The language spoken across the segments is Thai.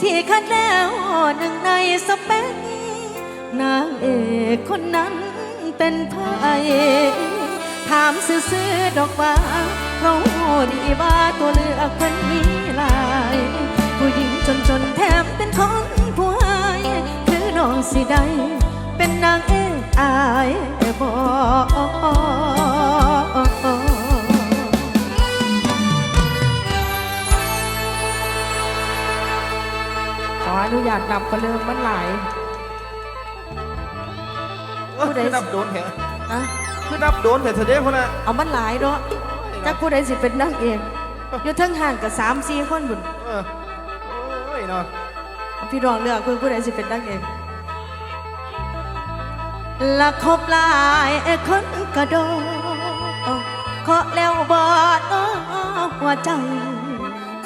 ที่คัดแล้วหนึ่งในสเปคนางเอกคนนั้นเป็นไผถามซื่อดอกว่าเพราะดีว่าตัวเลือกเพิ่นมีหลาย ผู้หญิงจนๆแถมเป็นคนผู้หายคือน้องสิได้ เป็นนางเอกอายบ่ขอ อนุญาตนับก็เริ่มมันหลาย เอ้ยคือนับโดนแถอะคือนับโดนแต่เธอเด้คนน่ะเอามันหลายเนาะถ้าผู้ใดสิเป็นนางเอกอยู่ทั้งห่างกับสามสี่คนบุญเออโอ้ยเนาะเอาพี่รองเลือกคือผู้ใดสิเป็นนางเอกละคบหลายคนกระโดดเคาะแล้วบอดหัวใจ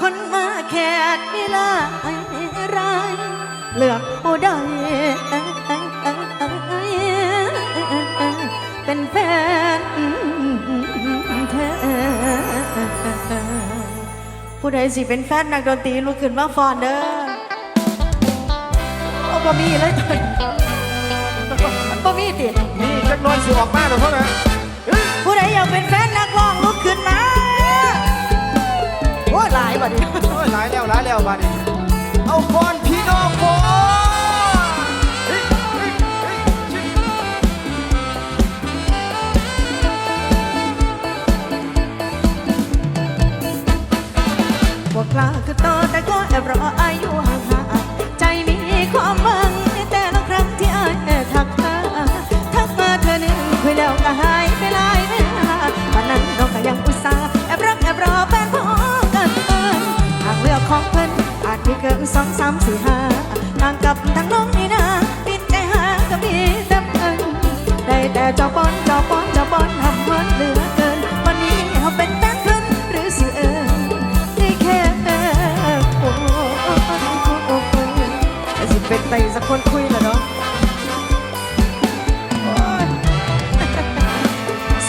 คนมาแค่นี้ละไรเลือกผู้ใดเป็นแฟนเธอผู้ใดสิเป็นแฟนนักดนตรีลุกขึ้นมาฟอนเด้อโอ้บ่มีเลยตอนบ่มีตินี่จักน้อยสิออกมาเดี๋ยวเท่านั้นผู้ใดอยากเป็นแฟนนักร้องลุกขึ้นมา หลายบัดนี้โอ้ยหลายแล้วหลายแล้วบาดนี้เอาก่อนพี่น้องก่อนเฮ้ยเฮ้ยเฮ้ยชิบอกกล้าคือโตแต่ก็แอบรออายุ อาจมีเกินสองสามสี่ห้าทางกับทางน้องนี่นาปิดใจหาก็มีแต่เพิ่นได้แต่เจอบอนเจอบอนเจอบอนทำมันเหลือเกิน วันนี้เขาเป็นแฟนเพิ่นหรือสิเอิญได้แค่โอ้โหแต่สิเป็นไปสักคนคุยแล้วเนาะโอ๊ย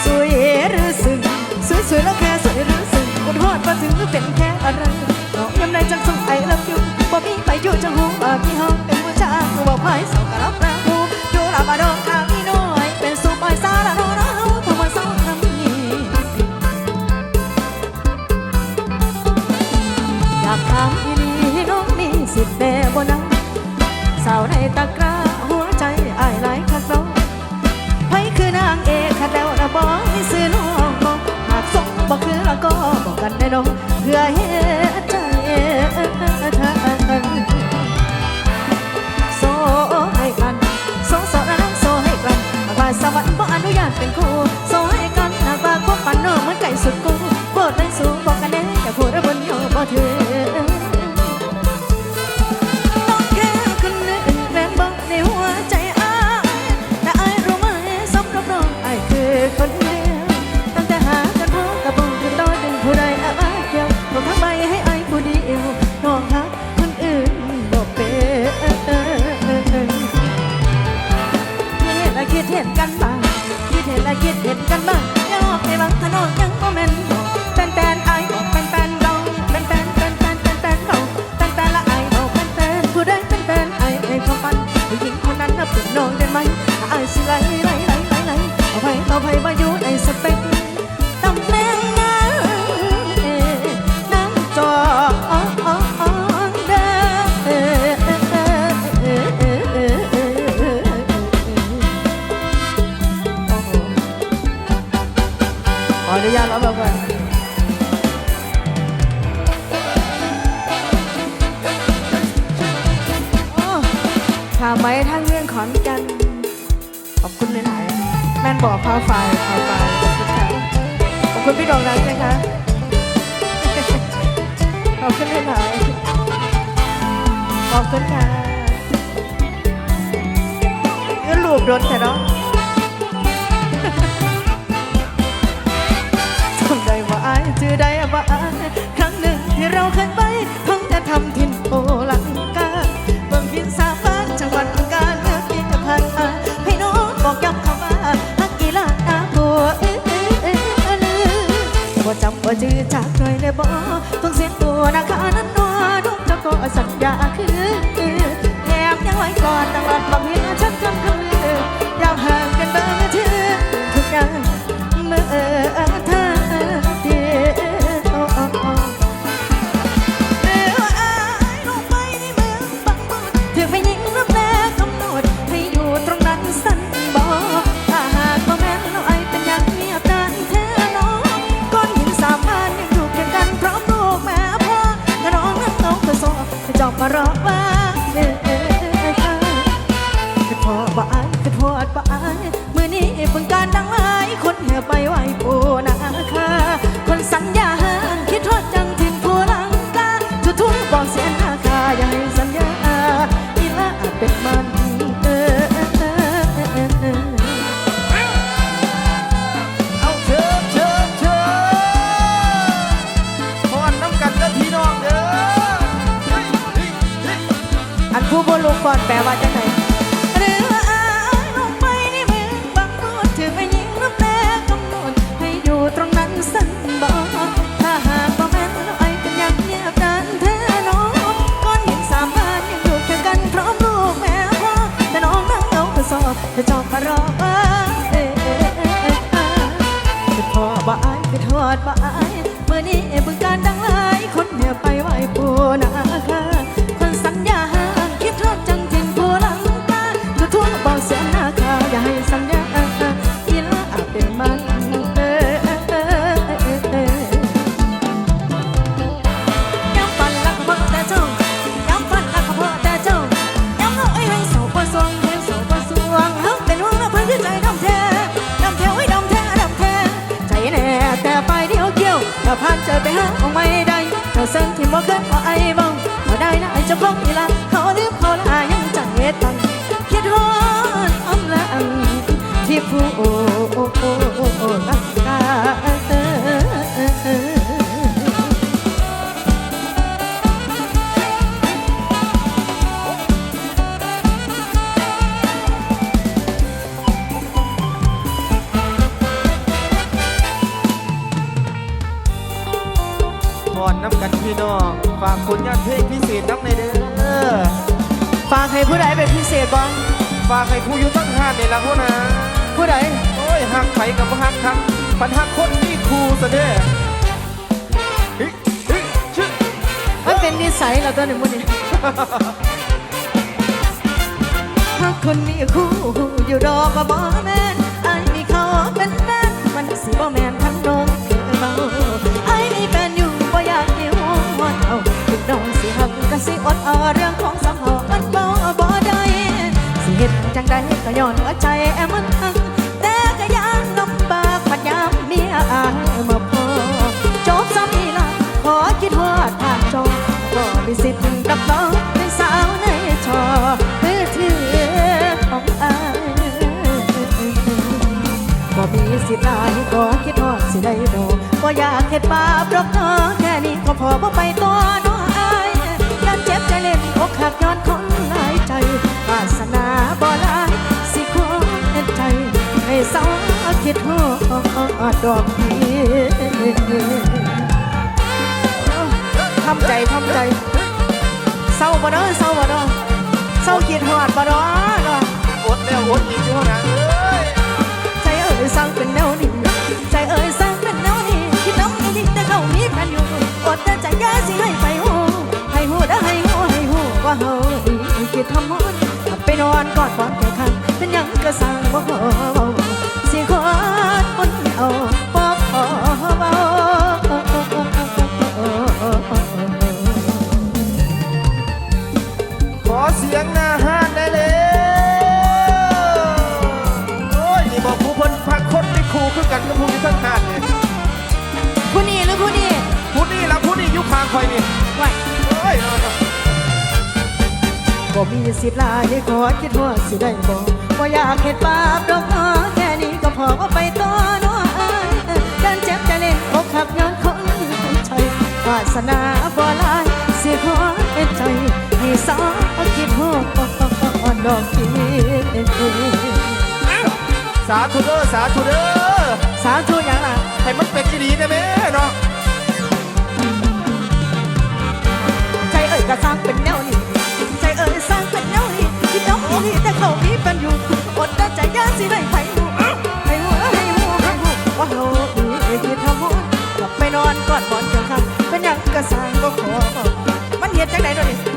สวยหรือซึ้งสวยสวยแล้วแค่สวยหรือซึ้งบนหอดมาถึงเป็นแค่อะไรน้องยำในจังสงสัยรับอยู่ บ่มีไปอยู่จังหูว่าพี่ห้องเป็นผู้ชายบอกพายสาวกะรับแปลหูอยู่ลาบาดองทางนี้น้อยเป็นสุปอยสาระโนราทำมาสองคำนี้อยากถามอีนี่น้องนี่สิแน่บ่นังสาวในตะกร้าหัวใจอายหลายคักน้องไผคือนางเอกคัดแล้วนะบ่ให้ซื้อน้องบ่หากสงบ่คือละก็บอกกันได้น้องเพื่อเฮ็ดใจ ค์บ่อนุญาตเป็นครูโซให้กันหากว่าความฝันนองมันไก่สุดกูโบดเลยสูงบอกกันแน่อย่าพูดระบนโยบ่ถือต้อ อกพาไฟพาไฟขอบคุณค่ะขอบคุณพี่ดองรักนะคะขอบคุณหลายขอบคุณค่ะยืนหลูบโดนแต่เนาะจำได้ว่าอายจือได้ว่าอายครั้งหนึ่งที่เราเคยไปท่องแต่ทำ อดไปเมื่อนี้เบิ่งการดังหลายคนเหนือไปไหวปูนา บ่เคยพอไอ้บ้องบ่ได้นะไอ้เจ้าของอีละเขาลืมเขาลายังจังเฮ็ดตังคิดฮอดอำลังที่ผู้ ลงานเพลงพิเศษน้ำในเด้อฝากให้ผู้ใดเป็นพิเศษบ้างฝากให้ผู้อยู่ตั้งห้านในละพ่อนะผู้ใดโอ้ยหักไผกับบ่หักครับปัญหาคนนี่ครูซะเด้อเฮ้ยเฮ้ยชื่อมันเป็นนิสัยเราตัวหนึ่งมื้อนี้หากคนมีคู่อยู่ดอกก็บ่แม่นไอ้มีเขาเป็นแฟนมันสิบ่แม่น สิอดเอาเรื่องของสำหอมันเบาบ่ได้สิเฮ็ดจังใดก็ย้อนว่าใจมันหักแต่ก็ยังลำบากปัญญามเมียอายมาพอจบซ้ำนี่ละขอคิดฮอดผ่านจอก็มีสิทธิ์กับน้องเป็นสาวในชอมือถือของอายก็มีสิทธิ์ลายก็คิดฮอดสิได้ดอกก็อยากเฮ็ดบาปหรอกเนาะแค่นี้ก็พอบ่ไป คิดฮอดดอกนี้ทำใจทำใจเศร้าบ่เด้อเศร้าบ่เด้อเศร้าคิดฮอดบ่เด้อเนาะอดแล้วอดอีกอยู่นะเอ้ยใจเอ้ยสั่งเป็นแนวนี้ใจเอ้ยสั่งเป็นแนวนี้คิดน้ำยิ่งแต่เขามีกันอยู่อดแต่ใจอยาสิให้ไปหูให้หูได้ให้หูให้หูว่าเฮาอีคิดทำมอนไปนอนกอดบอนแค่คันเป็นหยังก็สั่งบ่ บ่มีสิทธิ์หลายขอคิดว่าสิได้บ่บ่อยากเฮ็ดบาปดอกเนาะแค่นี้ก็พอว่าไปต่อเนาะอายการเจ็บจะเล่นอกหักย้อนคนใจวาสนาบ่หลายสิขอเป็นใจให้สาวคิดฮอดดอกนี้สาธุเด้อสาธุเด้อสาธุหยังล่ะให้มันเป็นที่ดีนะแม่ แต่เขามีเป็นอยู่อดแต่ใจยาสิได้ไผหูให้หูให้หูให้หูว่าเฮาอีที่ทำบุญกลับไปนอนกอดหมอนเคียงข้างเป็นหยังกระสางก็ขอมันเฮ็ดจังได๋ดอกนี่